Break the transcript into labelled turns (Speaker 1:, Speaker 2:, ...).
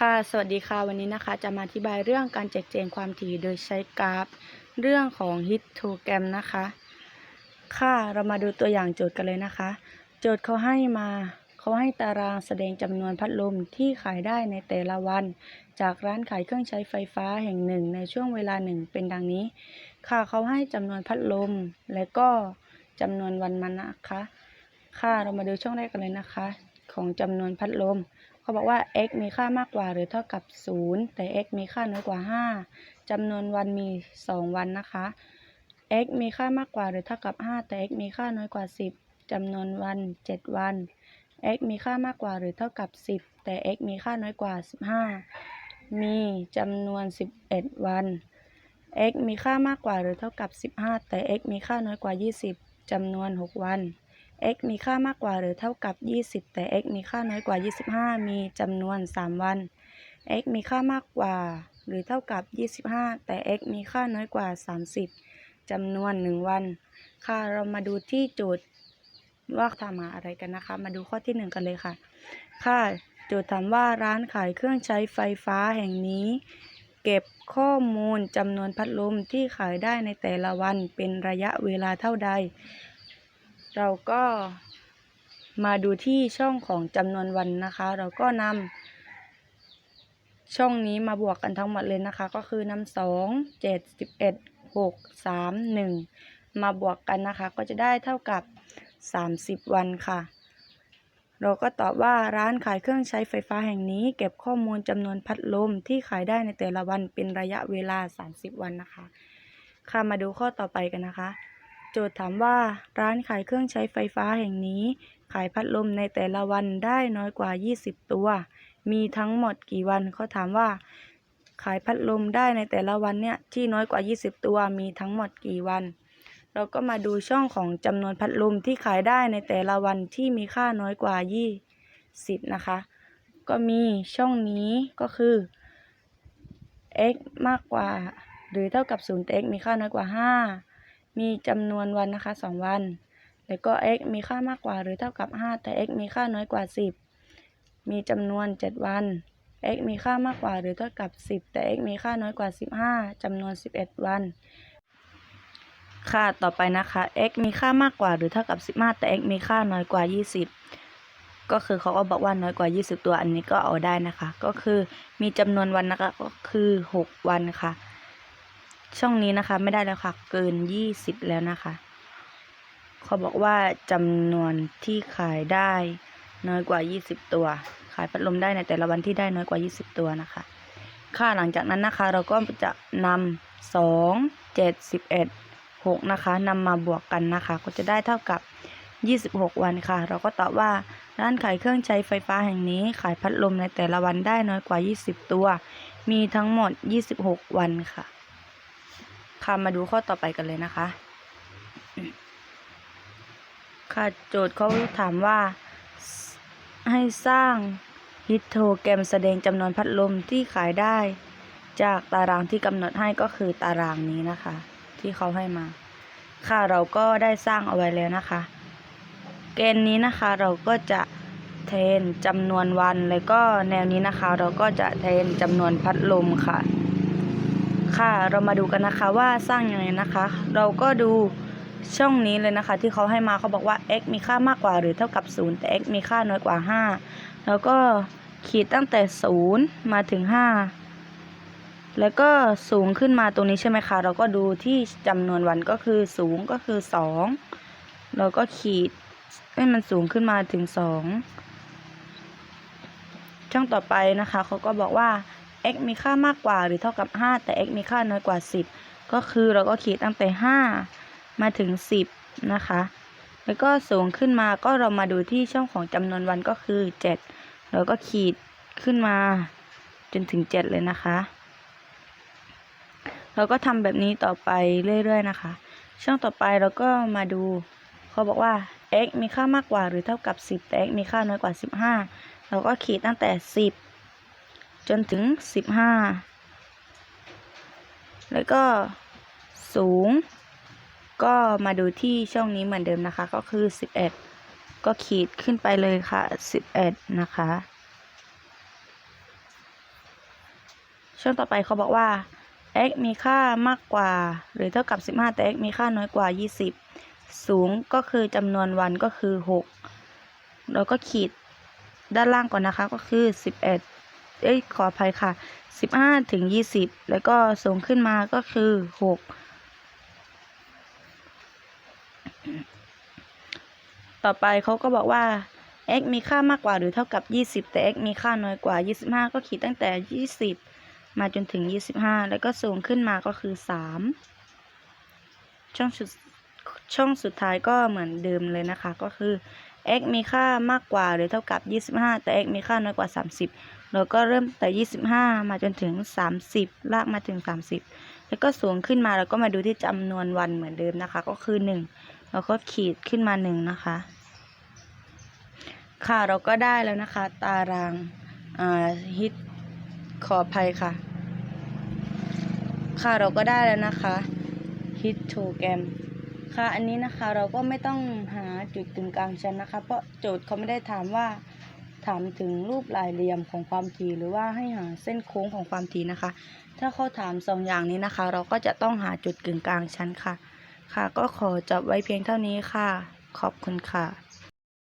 Speaker 1: ค่ะ สวัสดีค่ะ วันนี้นะคะ จะมาอธิบายเรื่องการแจกแจงความถี่โดยใช้กราฟ เรื่องของฮิตโ o แกรมนะคะ ค่ะ เรามาดูตัวอย่างโจทย์กันเลยนะคะ โจทย์เขาให้มา เขาให้ตารางแสดงจำนวนพัดลมที่ขายได้ในแต่ละวัน จากร้านขายเครื่องใช้ไฟฟ้าแห่งหนึ่ง ในช่วงเวลาหนึ่งเป็นดังนี้ ค่ะ เขาให้จำนวนพัดลม และก็จำนวนวันมันนะคะ ค่ะ เรามาดูช่องแรกกันเลยนะคะ ของจำนวนพัดลม เขาบอกว่า x มีค่ามากกว่าหรือเท่ากับ 0 แต่ x มีค่าน้อยกว่า 5จำนวนวันมี 2 วันนะคะ x มีค่ามากกว่าหรือเท่ากับ 5 แต่ x มีค่าน้อยกว่า 10จำนวนวัน 7 วัน x มีค่ามากกว่าหรือเท่ากับ 10 แต่ x มีค่าน้อยกว่า 15 มีจำนวน 11 วัน x มีค่ามากกว่าหรือเท่ากับ 15 แต่ x มีค่าน้อยกว่า 20จำนวน 6 วัน x มีค่ามากกว่าหรือเท่ากับ 20 แต่ x มีค่าน้อยกว่า 25 มีจำนวน 3 วัน x มีค่ามากกว่าหรือเท่ากับ 25 แต่ x มีค่าน้อยกว่า 30จำนวน 1 วัน ค่ะ เรามาดูที่โจทย์ว่าถามหาอะไรกันนะคะ มาดูข้อที่ 1 กันเลยค่ะ ค่ะ โจทย์ถามว่าร้านขายเครื่องใช้ไฟฟ้าแห่งนี้ เก็บข้อมูลจำนวนพัดลมที่ขายได้ในแต่ละวันเป็นระยะเวลาเท่าใด เราก็มาดูที่ช่องของจำนวนวันนะคะ เราก็นำช่องนี้มาบวกกันทั้งหมดเลยนะคะ ก็คือนำสองเจ็ดสิบเอ็ดหกสามหนึ่งมาบวกกันนะคะ ก็จะได้เท่ากับสามสิบวันค่ะ เราก็ตอบว่าร้านขายเครื่องใช้ไฟฟ้าแห่งนี้ เก็บข้อมูลจำนวนพัดลมที่ขายได้ในแต่ละวันเป็นระยะเวลา 30 วันนะคะ ค่ะมาดูข้อต่อไปกันนะคะ โจทย์ถามว่าร้านขายเครื่องใช้ไฟฟ้าแห่งนี้ ขายพัดลมในแต่ละวันได้น้อยกว่า 20 ตัว มีทั้งหมดกี่วันเขาถามว่า ขายพัดลมได้ในแต่ละวันเนี่ยที่น้อยกว่า 20 ตัวมีทั้งหมดกี่วัน เราก็มาดูช่องของจำนวนพัดลมที่ขายได้ในแต่ละวันที่มีค่าน้อยกว่า 20 นะคะ ก็มีช่องนี้ก็คือ x มากกว่า หรือเท่ากับ0แต่ x มีค่าน้อยกว่า 5 มีจำนวนวันนะคะ 2 วัน แล้วก็ x มีค่ามากกว่าหรือเท่ากับ 5 แต่ x มีค่าน้อยกว่า 10 มีจำนวน 7 วัน x มีค่ามากกว่าหรือเท่ากับ 10 แต่ x มีค่าน้อยกว่า 15จำนวน 11 วัน ค่ะต่อไปนะคะ x มีค่ามากกว่าหรือเท่ากับ 15 แต่ x มีค่าน้อยกว่า 20 ก็คือเขาก็บอกว่าน้อยกว่า 20 ตัวอันนี้ก็เอาได้นะคะ ก็คือมีจำนวนวันนะคะก็คือ 6 วันค่ะ ช่องนี้นะคะไม่ได้แล้วค่ะ เกิน20แล้วนะคะ เขาบอกว่าจำนวนที่ขายได้น้อยกว่า20ตัว ขายพัดลมได้ในแต่ละวันที่ได้น้อยกว่า20ตัวนะคะ ค่าหลังจากนั้นนะคะ เราก็จะนำ2 7 11 6นะคะนำมาบวกกันนะคะ ก็จะได้เท่ากับ26วันค่ะ เราก็ตอบว่าร้านขายเครื่องใช้ไฟฟ้าแห่งนี้ขายพัดลมในแต่ละวันได้น้อยกว่า20ตัว มีทั้งหมด26วันค่ะ ค่ะมาดูข้อต่อไปกันเลยนะคะ ค่ะโจทย์เขาถามว่าให้สร้างฮิตโทแกรมแสดงจำนวนพัดลมที่ขายได้ จากตารางที่กำหนดให้ก็คือตารางนี้นะคะ ที่เขาให้มา ค่ะเราก็ได้สร้างเอาไว้แล้วนะคะ เกณฑ์นี้นะคะเราก็จะเทนจำนวนวันแล้วก็แนวนี้นะคะ เราก็จะเทนจำนวนพัดลมค่ะ ค่ะ เรามาดูกันนะคะว่าสร้างยังไงนะคะ เราก็ดูช่องนี้เลยนะคะ ที่เขาให้มาเขาบอกว่า x มีค่ามากกว่าหรือเท่ากับ 0 แต่ x มีค่าน้อยกว่า 5 แล้วก็ขีดตั้งแต่ 0 มาถึง 5 แล้วก็สูงขึ้นมาตรงนี้ใช่ไหมคะ เราก็ดูที่จำนวนวันก็คือสูงก็คือ 2 เราก็ขีดให้มันสูงขึ้นมาถึง 2 ช่องต่อไปนะคะเขาก็บอกว่า x มีค่ามากกว่าหรือเท่ากับ 5 แต่ x มีค่าน้อยกว่า 10 ก็คือเราก็ขีดตั้งแต่ 5 มาถึง 10 นะคะ แล้วก็สูงขึ้นมาก็เรามาดูที่ช่องของจำนวนวันก็คือ 7 เราก็ขีดขึ้นมาจนถึง 7 เลยนะคะ เราก็ทำแบบนี้ต่อไปเรื่อยๆนะคะ ช่องต่อไปเราก็มาดูเขาบอกว่า x มีค่ามากกว่าหรือเท่ากับ 10 แต่ x มีค่าน้อยกว่า 15 เราก็ขีดตั้งแต่ 10 จนถึง15แล้วก็สูง ก็มาดูที่ช่องนี้เหมือนเดิมนะคะ ก็คือ11ก็ขีดขึ้นไปเลยค่ะ11นะคะ ช่วงต่อไปเขาบอกว่า x มีค่ามากกว่า หรือเท่ากับ 15 แต่ x มีค่าน้อยกว่า 20 สูงก็คือจำนวนวันก็คือ6แล้วก็ขีดด้านล่างก่อนนะคะก็คือ 11 เอ้ยขออภัยค่ะ 15ถึง20 แล้วก็สูงขึ้นมาก็คือ 6 ต่อไปเขาก็บอกว่า x มีค่ามากกว่าหรือเท่ากับ 20 แต่ x มีค่าน้อยกว่า 25 ก็ขีดตั้งแต่ 20 มาจนถึง 25 แล้วก็สูงขึ้นมาก็คือ 3 ช่องสุดช่องสุดท้ายก็เหมือนเดิมเลยนะคะ ก็คือ x มีค่ามากกว่าหรือเท่ากับ 25 แต่ x มีค่าน้อยกว่า 30 แล้วก็เริ่มแต่ 25 มาจนถึง 30 ลากมาถึง 30 แล้วก็สูงขึ้นมาแล้วก็มาดูที่จำนวนวันเหมือนเดิมนะคะ ก็คือ1แล้วก็ขีดขึ้นมา1นะคะ ค่ะเราก็ได้แล้วนะคะ ตารางอ่าฮิตขออภัยค่ะ ค่ะเราก็ได้แล้วนะคะฮิตโทแกรมค่ะอันนี้นะคะเราก็ไม่ต้องหาจุดกึ่งกลางชั้นนะคะ เพราะโจทย์เขาไม่ได้ถามว่า ถามถึงรูปหลายเหลี่ยมของความถี่หรือว่าให้หาเส้นโค้งของความถี่นะคะ ถ้าเขาถามสองอย่างนี้นะคะ เราก็จะต้องหาจุดกึ่งกลางชั้นค่ะ ค่ะ ก็ขอจบไว้เพียงเท่านี้ค่ะ ขอบคุณค่ะ